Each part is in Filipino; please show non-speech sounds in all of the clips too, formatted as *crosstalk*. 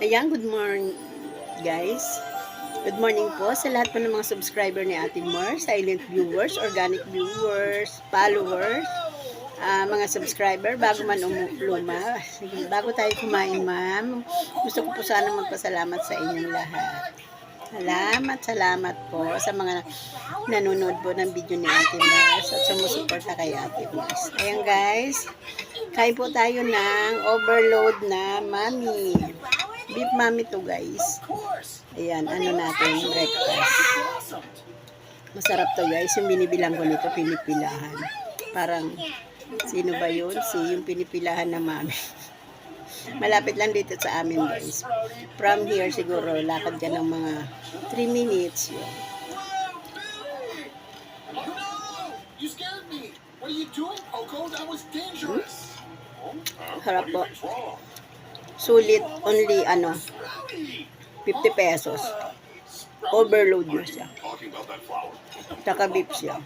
Ayan, good morning guys. Good morning po sa lahat po ng mga subscriber ni Ate Mar, silent viewers, organic viewers, followers, ah, mga subscriber, bago man umuluma. Bago tayo kumain, ma'am, gusto ko po sana magpasalamat sa inyong lahat. Salamat, salamat po sa mga nanonood po ng video ni Ate Mars at sumusuporta kay Ate Mars. Ayan guys, kain po tayo ng overload na mami. Beef mami to guys. Ayan, ano natin, breakfast. Masarap to guys, yung binibilang ko nito, pinipilahan. Parang, sino ba yun? Si yung pinipilahan na mami. *laughs* Malapit lang dito sa amin guys. From here siguro, lakad ka ng mga 3 minutes. Yun. You scared me. What are you doing, Poco? That was dangerous. Harap po. Sulit, only ano, Rowdy! 50 pesos. Overload na siya. Tsaka beef siya.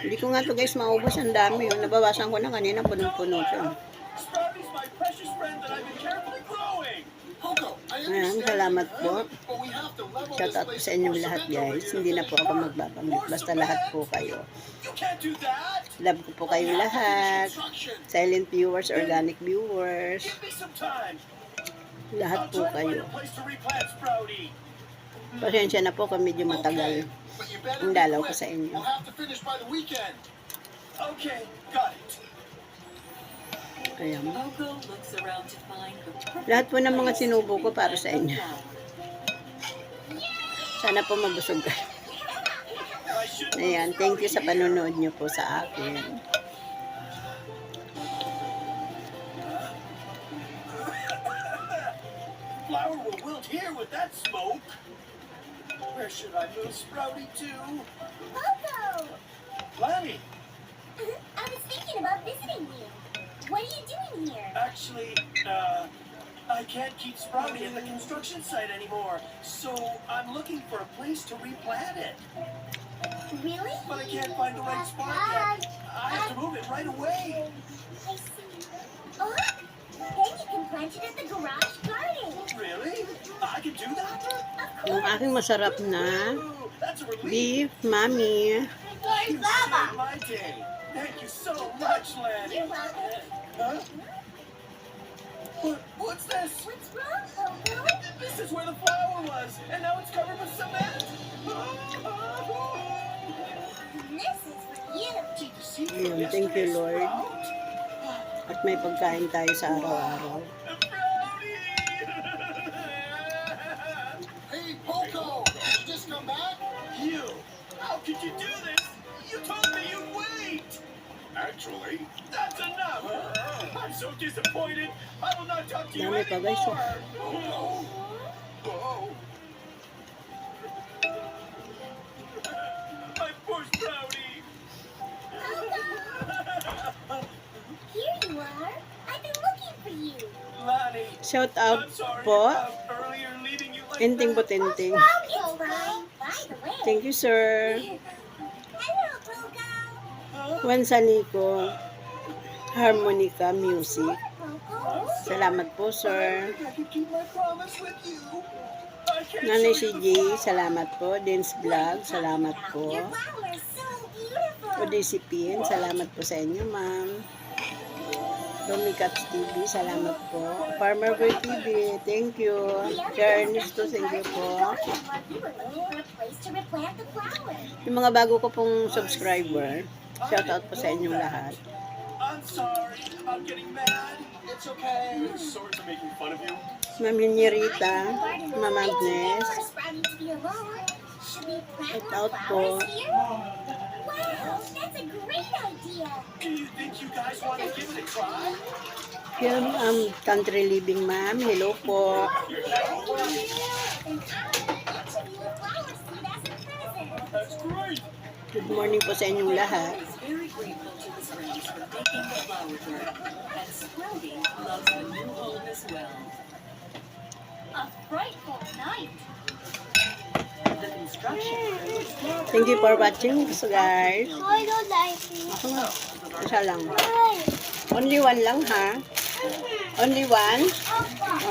Hindi ko nga to guys maubos. Ang dami yun. Nabawasan ko na kanina. Punong-puno siya. Sprouty's my precious friend that I've been carefully growing. Poco, I Ayan, salamat po. Shout out po sa inyong lahat guys. Hindi na po ako magbabamit. Basta lahat po kayo. Love ko po kayo lahat. Silent viewers, organic viewers. Lahat po kayo. Pasensya na po kung medyo matagal. Ang dalaw ko sa inyo. Okay, got it. Ayan. Lahat po ng mga sinubo ko para sa inyo. Sana po mabusog kayo. Ayan, thank you sa panonood nyo po sa akin. Flower will wilt here with that smoke. Where should I move Sprouty to? Popo! Lanny, *laughs* I was thinking about doing here? actually, uh, I can't keep Sprouty at the construction site anymore, so I'm looking for a place to replant it. Really? But I can't find the right spot yet. I have to move it right away. I see. Oh, then you can plant it at the garage garden. Really? I can do that? Of Yung course. aking masarap na Ooh, that's a relief. beef mami. You saved my day. Thank you so much, Lanny. You're welcome. Huh? What, what's this? What's wrong, Popo? This is where the flower was, and now it's covered with cement. This is for you. Did you see from thank you, yesterday's Lord. sprout? At may pagkain tayo sa araw-araw. *laughs* Hey, Poco! Did you just come back? You! How could you do this? Actually, that's enough! I'm so disappointed! I will not talk to you Dami pa, oh. anymore! Oh. My poor Sprouty! Here you are. I've been looking for you. Lonnie, Shout out I'm sorry po. about earlier leaving you like Inting that. Butinting. It's fine. By the way. Thank you, sir. *laughs* Wansanico Harmonica Music. Salamat po, sir. Nanay si G, salamat po. Dance Vlog, salamat po. Odisipin, salamat po sa inyo, ma'am. Romy Caps TV, salamat po. Farmer Boy TV, thank you. Sir Ernesto, thank you po. Yung mga bago ko pong subscriber, shout out po sa inyong lahat. I'm sorry about getting mad. It's okay. Sorry for making fun of you. Ma'am Rita, Ma'am Agnes, Shout out po. flowers here? Wow, that's a great idea. Do you think you guys want to give it a try? Yan, um, country living ma'am, hello po. Frightful night. The construction crew is Thank you for watching, so guys. Isa lang. Only one lang ha. Only one?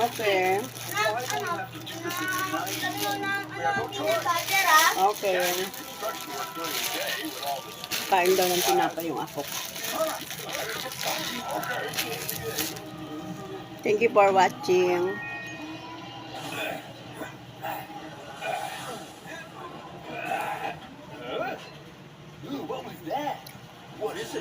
Okay. Okay. Kain daw ng tinapay yung ako. Thank you for watching.